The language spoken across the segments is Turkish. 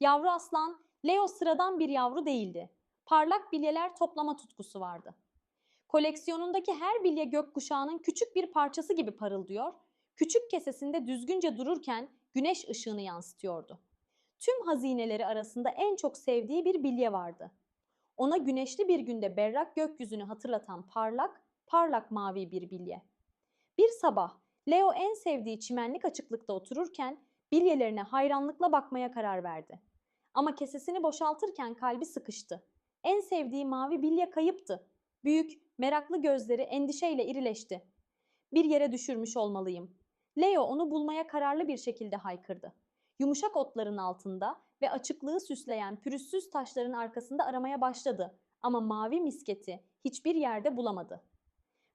Yavru aslan, Leo sıradan bir yavru değildi. Parlak bilyeler toplama tutkusu vardı. Koleksiyonundaki her bilye gökkuşağının küçük bir parçası gibi parıldıyor, küçük kesesinde düzgünce dururken güneş ışığını yansıtıyordu. Tüm hazineleri arasında en çok sevdiği bir bilye vardı. Ona güneşli bir günde berrak gökyüzünü hatırlatan parlak, parlak mavi bir bilye. Bir sabah Leo en sevdiği çimenlik açıklıkta otururken bilyelerine hayranlıkla bakmaya karar verdi. Ama kesesini boşaltırken kalbi sıkıştı. En sevdiği mavi bilye kayıptı. Büyük, meraklı gözleri endişeyle irileşti. Bir yere düşürmüş olmalıyım. Leo onu bulmaya kararlı bir şekilde haykırdı. Yumuşak otların altında ve açıklığı süsleyen pürüzsüz taşların arkasında aramaya başladı ama mavi misketi hiçbir yerde bulamadı.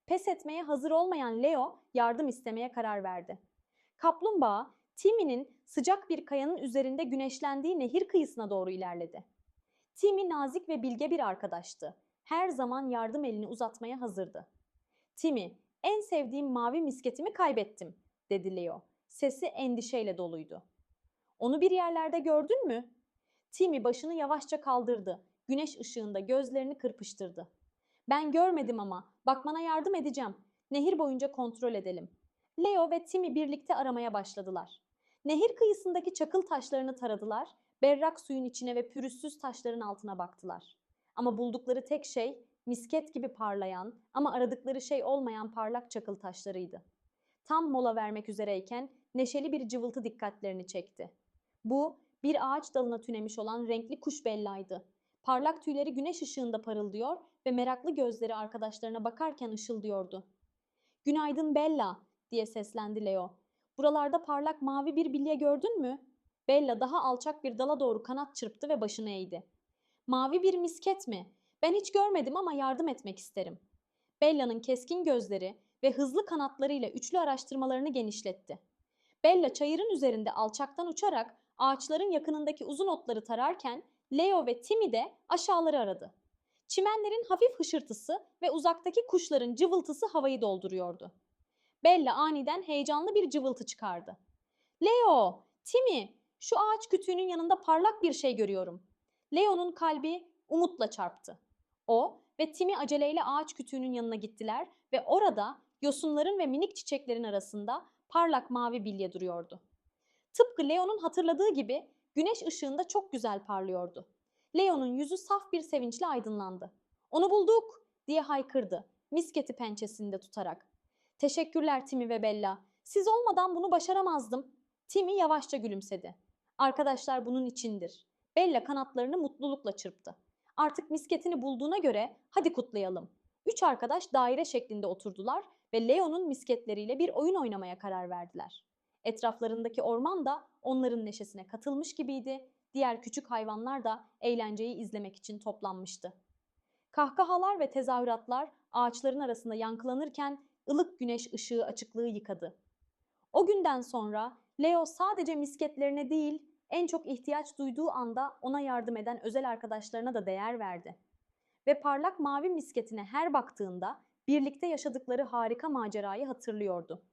Pes etmeye hazır olmayan Leo yardım istemeye karar verdi. Kaplumbağa, Timmy'nin sıcak bir kayanın üzerinde güneşlendiği nehir kıyısına doğru ilerledi. Timmy nazik ve bilge bir arkadaştı. Her zaman yardım elini uzatmaya hazırdı. Timmy, en sevdiğim mavi misketimi kaybettim, dedi Leo. Sesi endişeyle doluydu. Onu bir yerlerde gördün mü? Timmy başını yavaşça kaldırdı. Güneş ışığında gözlerini kırpıştırdı. Ben görmedim ama bakmana yardım edeceğim. Nehir boyunca kontrol edelim. Leo ve Timmy birlikte aramaya başladılar. Nehir kıyısındaki çakıl taşlarını taradılar, berrak suyun içine ve pürüzsüz taşların altına baktılar. Ama buldukları tek şey misket gibi parlayan ama aradıkları şey olmayan parlak çakıl taşlarıydı. Tam mola vermek üzereyken neşeli bir cıvıltı dikkatlerini çekti. Bu bir ağaç dalına tünemiş olan renkli kuş bellaydı. Parlak tüyleri güneş ışığında parıldıyor ve meraklı gözleri arkadaşlarına bakarken ışıldıyordu. Günaydın Bella diye seslendi Leo. Buralarda parlak mavi bir bilye gördün mü? Bella daha alçak bir dala doğru kanat çırptı ve başını eğdi. Mavi bir misket mi? Ben hiç görmedim ama yardım etmek isterim. Bella'nın keskin gözleri ve hızlı kanatlarıyla üçlü araştırmalarını genişletti. Bella çayırın üzerinde alçaktan uçarak ağaçların yakınındaki uzun otları tararken Leo ve Timmy de aşağıları aradı. Çimenlerin hafif hışırtısı ve uzaktaki kuşların cıvıltısı havayı dolduruyordu. Bella aniden heyecanlı bir cıvıltı çıkardı. Leo, Timmy, şu ağaç kütüğünün yanında parlak bir şey görüyorum. Leo'nun kalbi umutla çarptı. O ve Timmy aceleyle ağaç kütüğünün yanına gittiler ve orada yosunların ve minik çiçeklerin arasında parlak mavi bilye duruyordu. Tıpkı Leo'nun hatırladığı gibi güneş ışığında çok güzel parlıyordu. Leo'nun yüzü saf bir sevinçle aydınlandı. Onu bulduk diye haykırdı misketi pençesinde tutarak. Teşekkürler Timmy ve Bella. Siz olmadan bunu başaramazdım. Timmy yavaşça gülümsedi. Arkadaşlar bunun içindir. Bella kanatlarını mutlulukla çırptı. Artık misketini bulduğuna göre hadi kutlayalım. Üç arkadaş daire şeklinde oturdular ve Leo'nun misketleriyle bir oyun oynamaya karar verdiler. Etraflarındaki orman da onların neşesine katılmış gibiydi. Diğer küçük hayvanlar da eğlenceyi izlemek için toplanmıştı. Kahkahalar ve tezahüratlar ağaçların arasında yankılanırken ılık güneş ışığı açıklığı yıkadı. O günden sonra Leo sadece misketlerine değil, en çok ihtiyaç duyduğu anda ona yardım eden özel arkadaşlarına da değer verdi. Ve parlak mavi misketine her baktığında birlikte yaşadıkları harika macerayı hatırlıyordu.